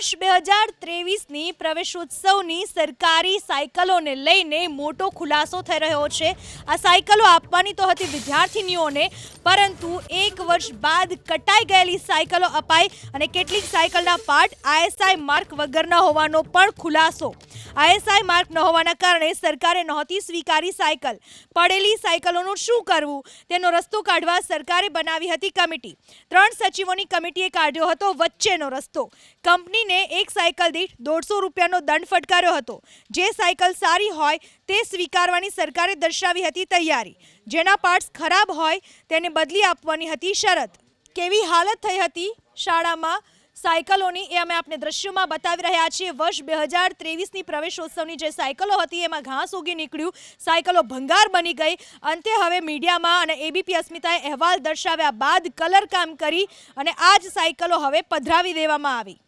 વર્ષ બે હજાર ત્રેવીસની પ્રવેશોત્સવની સરકારી સાયકલોને લઈને મોટો ખુલાસો થઈ રહ્યો છે. આ સાયકલો આપવાની તો હતી વિદ્યાર્થીનીઓને, પરંતુ એક વર્ષ બાદ કટાઈ ગયેલી સાયકલો અપાઈ અને કેટલીક સાયકલના પાર્ટ આઈએસઆઈ માર્ક વગરના હોવાનો પણ ખુલાસો આઈએસઆઈ માર્ક ન હોવાના કારણે સરકારે નહોતી સ્વીકારી સાયકલ. પડેલી સાયકલોનું શું કરવું? તેનો રસ્તો કાઢવા સરકારે બનાવી હતી કમિટી. ત્રણ સચિવોની કમિટીએ કાઢ્યો હતો વચ્ચેનો રસ્તો. કંપનીને એક સાયકલ દીઠ દોઢસો રૂપિયાનો દંડ ફટકાર્યો હતો. જે સાયકલ સારી હોય તે સ્વીકારવાની સરકારે દર્શાવી હતી તૈયારી. જેના પાર્ટ્સ ખરાબ હોય તેને બદલી આપવાની હતી શરત. કેવી હાલત થઈ હતી શાળામાં? સાયકલોની, એ અમે આપને દ્રશ્યોમાં બતાવી રહ્યા છીએ. વર્ષ બે હજાર ત્રેવીસની પ્રવેશોત્સવની જે સાયકલો હતી, એમાં ઘાસ ઉગી નીકળ્યું. સાયકલો ભંગાર બની ગઈ. અંતે હવે મીડિયામાં અને એબીપી અસ્મિતાએ અહેવાલ દર્શાવ્યા બાદ કલર કામ કરી અને આ જ સાયકલો હવે પધરાવી દેવામાં આવી.